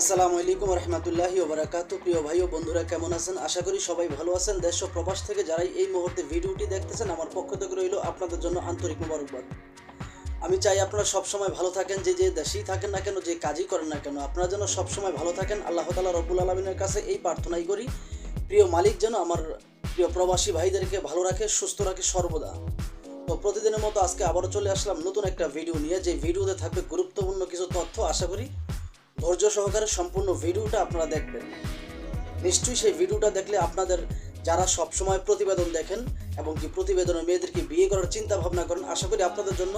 আসসালামু আলাইকুম রহমতুল্লাহি ওবরাকাত প্রিয় ভাই ও বন্ধুরা, কেমন আছেন? আশা করি সবাই ভালো আছেন। দেশ ও প্রবাস থেকে যারাই এই মুহূর্তে ভিডিওটি দেখতেছেন, আমার পক্ষ থেকে রইল আপনাদের জন্য আন্তরিক মোবারকবাদ। আমি চাই আপনারা সবসময় ভালো থাকেন, যে যে দেশেই থাকেন না কেন, যে কাজই করেন না কেন, আপনারা যেন সবসময় ভালো থাকেন। আল্লাহ তালা রব্বুল আলমিনের কাছে এই প্রার্থনাই করি, প্রিয় মালিক যেন আমার প্রিয় প্রবাসী ভাইদেরকে ভালো রাখে, সুস্থ রাখে সর্বদা। তো প্রতিদিনের মতো আজকে আবারও চলে আসলাম নতুন একটা ভিডিও নিয়ে। যে ভিডিওতে থাকবে গুরুত্বপূর্ণ কিছু তথ্য, আশা করি ধৈর্য সহকারে সম্পূর্ণ ভিডিওটা আপনারা দেখবেন। নিশ্চয়ই সেই ভিডিওটা দেখলে আপনাদের যারা সবসময় প্রতিবেদন দেখেন এবং কি প্রতিবেদনে মেয়েদেরকে বিয়ে করার চিন্তা ভাবনা করেন, আশা করি আপনাদের জন্য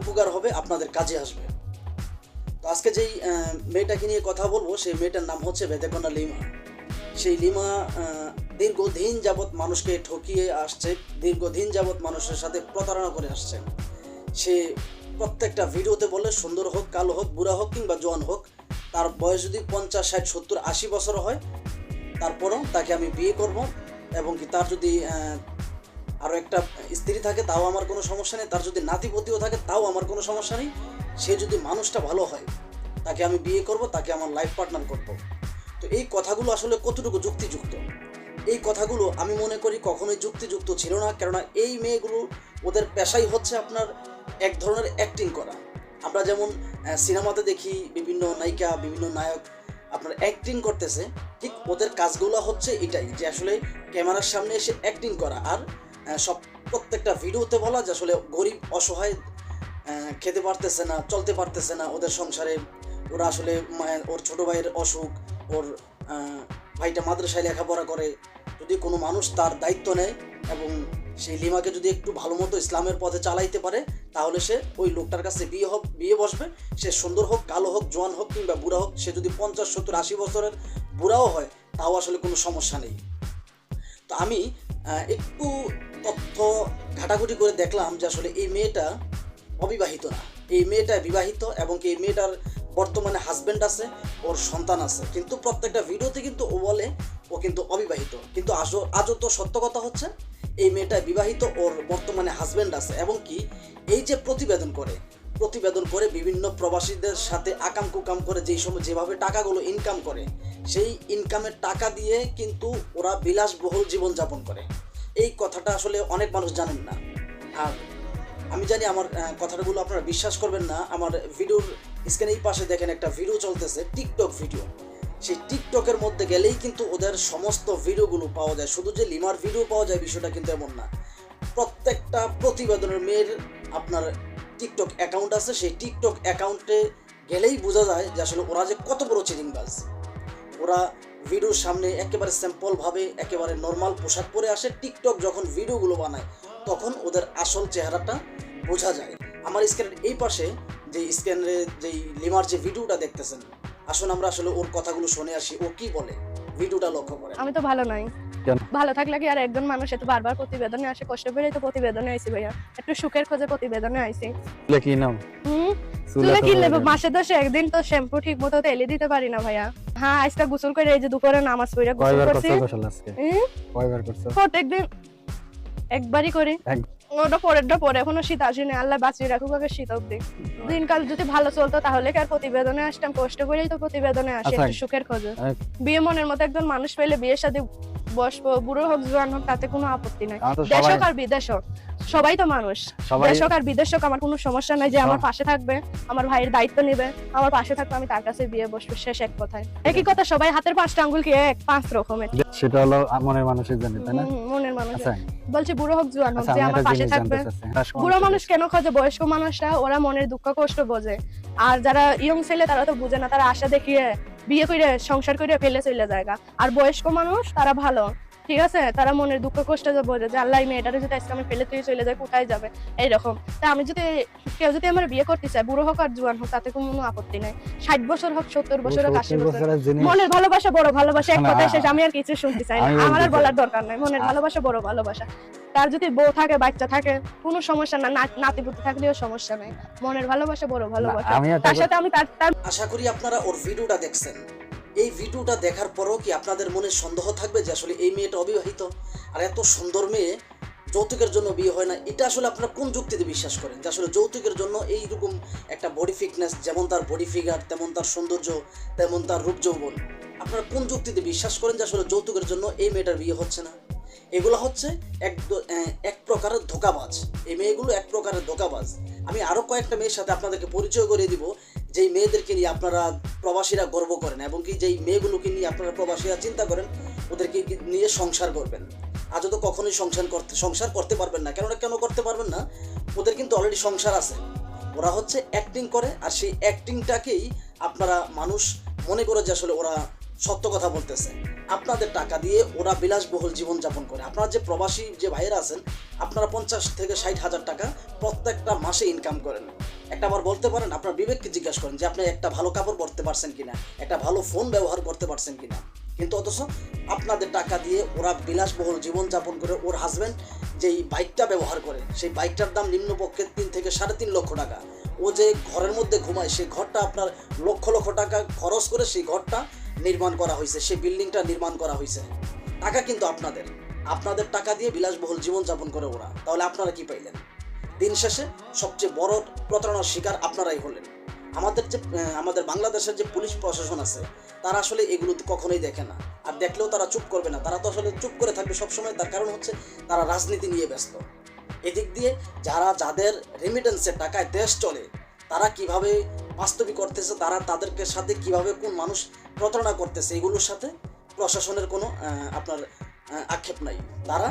উপকার হবে, আপনাদের কাজে আসবে। তো আজকে যেই মেয়েটাকে নিয়ে কথা বলব, সেই মেয়েটার নাম হচ্ছে বেদেকন্যা লিমা। সেই লিমা দীর্ঘদিন যাবৎ মানুষকে ঠকিয়ে আসছে, দীর্ঘদিন যাবৎ মানুষের সাথে প্রতারণা করে আসছে। সে প্রত্যেকটা ভিডিওতে বলে সুন্দর হোক, কালো হোক, বুড়া হোক কিংবা জোয়ান হোক, তার বয়স যদি পঞ্চাশ, ষাট, সত্তর, আশি বছর হয়, তারপরও তাকে আমি বিয়ে করব এবং কি তার যদি আরও একটা স্ত্রী থাকে, তাও আমার কোনো সমস্যা নেই। তার যদি নাতিপতিও থাকে, তাও আমার কোনো সমস্যা নেই। সে যদি মানুষটা ভালো হয়, তাকে আমি বিয়ে করব, তাকে আমার লাইফ পার্টনার করব। তো এই কথাগুলো আসলে কতটুকু যুক্তিযুক্ত? এই কথাগুলো আমি মনে করি কখনোই যুক্তিযুক্ত ছিল না, কেননা এই মেয়েগুলো, ওদের পেশাই হচ্ছে আপনার এক ধরনের অ্যাক্টিং করা। আমরা যেমন সিনেমাতে দেখি বিভিন্ন নায়িকা, বিভিন্ন নায়ক, আপনার অ্যাক্টিং করতেছে, ঠিক ওদের কাজগুলো হচ্ছে এটাই যে আসলে ক্যামেরার সামনে এসে অ্যাক্টিং করা। আর সব প্রত্যেকটা ভিডিওতে বলা যে আসলে গরিব, অসহায় খেতে পারতেছে না, চলতে পারতেছে না ওদের সংসারে। ওরা আসলে ওর ছোট ভাইয়ের অসুখ, ওর ভাইটা মাদ্রাসায় লেখাপড়া করে। যদি কোনো মানুষ তার দায়িত্ব নেয় এবং সেই লিমাকে যদি একটু ভালো মতো ইসলামের পথে চালাইতে পারে, তাহলে সে ওই লোকটার কাছে বিয়ে হোক, বিয়ে বসবে। সে সুন্দর হোক, কালো হোক, জোয়ান হোক কিংবা বুড়া হোক, সে যদি পঞ্চাশ, সত্তর, আশি বছরের বুড়াও হয়, তাও আসলে কোনো সমস্যা নেই। তো আমি একটু তথ্য ঘাটাঘুটি করে দেখলাম যে আসলে এই মেয়েটা অবিবাহিত না। এই মেয়েটা বিবাহিত এবং এই মেয়েটার বর্তমানে হাজবেন্ড আছে, ওর সন্তান আছে। কিন্তু প্রত্যেকটা ভিডিওতে কিন্তু ও বলে, ও কিন্তু অবিবাহিত। কিন্তু আজও আজও তো সত্য কথা হচ্ছে এই মেয়েটা বিবাহিত, ওর বর্তমানে হাজব্যান্ড আছে এবং কি এই যে প্রতিবেদন করে প্রতিবেদন করে বিভিন্ন প্রবাসীদের সাথে আকাম কুকাম করে যেই সময় যেভাবে টাকাগুলো ইনকাম করে, সেই ইনকামের টাকা দিয়ে কিন্তু ওরা বিলাসবহুল জীবনযাপন করে। এই কথাটা আসলে অনেক মানুষ জানেন না। আর আমি জানি আমার কথাগুলো আপনারা বিশ্বাস করবেন না, আমার ভিডিওর স্ক্রিনে এই পাশে দেখেন একটা ভিডিও চলতেছে টিকটক ভিডিও সেই টিকটকের মধ্যে গেলেই কিন্তু ওদের সমস্ত ভিডিওগুলো পাওয়া যায়। শুধু যে লিমার ভিডিও পাওয়া যায় বিষয়টা কিন্তু এমন না। প্রত্যেকটা প্রতিবেদনের মেয়ের আপনার টিকটক অ্যাকাউন্ট আছে। সেই টিকটক অ্যাকাউন্টে গেলেই বোঝা যায় যে আসলে ওরা যে কত বড় চিরিংবাজ ওরা ভিডিওর সামনে একেবারে স্যাম্পল ভাবে, একেবারে নর্মাল পোশাক পরে আসে। টিকটক যখন ভিডিওগুলো বানায়, তখন ওদের আসল চেহারাটা বোঝা যায়। আমার স্ক্যানের এই পাশে যে স্ক্যানের যেই লিমার যে ভিডিওটা দেখতেছেন আসুন আমরা আসলে ওর কথাগুলো শুনে আসি। ও কি বলে? ভিডিওটা লক্ষ্য করে আমি তো ভালো নাই। ভালো থাকলে কি আর একজন মানুষ এত বারবার প্রতিবেদনে আসে? কষ্ট পেলেই তো প্রতিবেদনে আইসি ভাইয়া। একটু সুখের খোঁজে প্রতিবেদনে চুলে কি নাম হুম? চুলে কি নেব। মাসে দশে একদিন তো শ্যাম্পু ঠিক মতো তেলে দিতে পারি না ভাইয়া। হ্যাঁ আজকে গোসল করে এই যে দুপুরে নামাজ পড়ে গোসল কয়বার করছি। করছ গোসল আজকে? কয়বার করছ? প্রত্যেকদিন একবারই করি। ওটা পরেরটা পরে। এখনও শীত আসেনি আল্লাহ বাঁচিয়ে রাখুক আগে শীত অব্দি দিনকাল যদি ভালো চলতো তাহলে কি আর প্রতিবেদনে আসতাম? কষ্ট করেই তো প্রতিবেদনে আসে আচ্ছা। একটু সুখের খোঁজে। বিয়ে মনের মতো একজন মানুষ পেলে বিয়ের সাথে বসবো বুড়ো হোক জোয়ান হোক তাতে কোনো আপত্তি নাই। আমার দেশ হোক আর বিদেশ হোক সবাই তো মানুষ। সবাই দেশ হোক আর বিদেশ হোক আমার কোনো সমস্যা নাই যে আমার পাশে থাকবে আমার ভাইয়ের দায়িত্ব নেবে আমার পাশে থাকবে আমি তার কাছে বিয়ে বসবো শেষ এক কথায়। একই কথা সবাই হাতের পাঁচটা আঙ্গুল কি এক? পাঁচ রকমের। সেটা হলো মনের মানুষের জানে তাই না? মনের মানুষ আচ্ছা। বলছে বুড়ো হোক জোয়ান হোক আচ্ছা যে আমার পাশে থাকবে। হ্যাঁ, বুড়ো মানুষ কেন খোঁজে? বয়স্ক মানুষরা ওরা মনের দুঃখ কষ্ট বোঝে। আর যারা ইয়ং ছেলে তারা তো বুঝে না তারা আশা দেখিয়ে বিয়ে করে সংসার করে ফেলে চলে জায়গা আর বয়স্ক মানুষ তারা ভালো। ঠিক আছে? তারা মনের দুঃখ কষ্ট বোঝে যে আল্লাহ মেয়েটারে যদি আজকে আমি ফেলে তুই চলে যায় কোথায় যাবে? এইরকম। তা আমি যদি কেউ যদি আমার বিয়ে করতে চায় বুড়ো হোক আর জোয়ান হোক তাতে কোনো আপত্তি নাই। ষাট বছর হোক সত্তর বছর হোক আশি বছর মনের ভালোবাসা বড় ভালোবাসা এক কথায় শেষ আমি আর কিছু শুনতে চাই না। আমার আর বলার দরকার নাই। মনের ভালোবাসা বড় ভালোবাসা। তার যদি বউ থাকে বাচ্চা থাকে কোনো সমস্যা না না- নাতিপুতি থাকলেও সমস্যা নাই। মনের ভালোবাসা বড় ভালোবাসা। আমি তার সাথে আমি তার তার আশা করি আপনারা ওর ভিডিওটা দেখছেন। এই ভিডিওটা দেখার পরও কি আপনাদের মনে সন্দেহ থাকবে যে আসলে এই মেয়েটা অবিবাহিত? আর এত সুন্দর মেয়ে যৌতুকের জন্য বিয়ে হয় না এটা আসলে আপনারা কোন যুক্তিতে বিশ্বাস করেন? যে আসলে যৌতুকের জন্য এইরকম একটা বডি ফিটনেস যেমন তার বডি ফিগার তেমন তার সৌন্দর্য তেমন তার রূপ যৌবন আপনারা কোন যুক্তিতে বিশ্বাস করেন যে আসলে যৌতুকের জন্য এই মেয়েটার বিয়ে হচ্ছে না? এগুলো হচ্ছে এক এক প্রকারের ধোকাবাজ। এই মেয়েগুলো এক প্রকারের ধোকাবাজ। আমি আরও কয়েকটা মেয়ের সাথে আপনাদেরকে পরিচয় করে দিব, যেই মেয়েদেরকে নিয়ে আপনারা প্রবাসীরা গর্ব করেন এবং কি যেই মেয়েগুলোকে নিয়ে আপনারা প্রবাসীরা চিন্তা করেন, ওদেরকে নিয়ে সংসার করবেন। আজও তো কখনোই সংসার করতে সংসার করতে পারবেন না। কেননা কেন করতে পারবেন না? ওদের কিন্তু অলরেডি সংসার আছে। ওরা হচ্ছে অ্যাক্টিং করে, আর সেই অ্যাক্টিংটাকেই আপনারা মানুষ মনে করে যে আসলে ওরা সত্য কথা বলতেছে। আপনাদের টাকা দিয়ে ওরা বিলাসবহুল জীবনযাপন করে। আপনারা যে প্রবাসী, যে ভাইয়েরা আছেন, আপনারা পঞ্চাশ থেকে ষাট হাজার টাকা প্রত্যেকটা মাসে ইনকাম করেন। একটা আবার বলতে পারেন, আপনার বিবেককে জিজ্ঞাসা করেন যে, আপনি একটা ভালো কাপড় পরতে পারছেন কিনা? একটা ভালো ফোন ব্যবহার করতে পারছেন কিনা? কিন্তু অথচ আপনাদের টাকা দিয়ে ওরা বিলাসবহুল জীবনযাপন করে ওর হাজব্যান্ড যেই বাইকটা ব্যবহার করে, সেই বাইকটার দাম নিম্নপক্ষে তিন থেকে সাড়ে তিন লক্ষ টাকা। ও যে ঘরের মধ্যে ঘুমায় সেই ঘরটা আপনার লক্ষ লক্ষ টাকা খরচ করে সেই ঘরটা নির্মাণ করা হয়েছে, সেই বিল্ডিংটা নির্মাণ করা হয়েছে। টাকা কিন্তু আপনাদের। আপনাদের টাকা দিয়ে বিলাসবহুল জীবনযাপন করে ওরা। তাহলে আপনারা কি পাইলেন? দিন শেষে সবচেয়ে বড় প্রতারণার শিকার আপনারাই হলেন। আমাদের যে আমাদের বাংলাদেশের যে পুলিশ প্রশাসন আছে, তারা আসলে এগুলো কখনোই দেখে না। আর দেখলেও তারা চুপ করবে না। তারা তো আসলে চুপ করে থাকবে সবসময়। তার কারণ হচ্ছে তারা রাজনীতি নিয়ে ব্যস্ত। এদিক দিয়ে যারা, যাদের রেমিটেন্সের টাকায় দেশ চলে তারা কীভাবে বাস্তবিক করতেছে, তারা তাদেরকে সাথে কীভাবে কোন মানুষ প্রতারণা করতেছে, এগুলোর সাথে প্রশাসনের কোনো আপনার আক্ষেপ নাই। তারা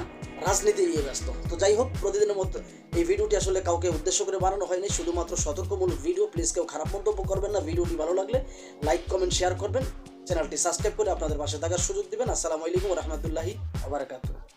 রাজনীতি নিয়ে ব্যস্ত। তো যাই হোক, প্রতিদিনের মতো এই ভিডিওটি আসলে কাউকে উদ্দেশ্য করে বানানো হয়নি, শুধুমাত্র সতর্কমূলক ভিডিও। প্লিজ কেউ খারাপ মন্তব্য করবেন না, ভিডিওটি ভালো লাগলে লাইক, কমেন্ট, শেয়ার করবেন। চ্যানেলটি সাবস্ক্রাইব করে আপনাদের পাশে থাকার সুযোগ দিবেন। আসসালামু আলাইকুম রহমতুল্লাহি আবরাকাতুহ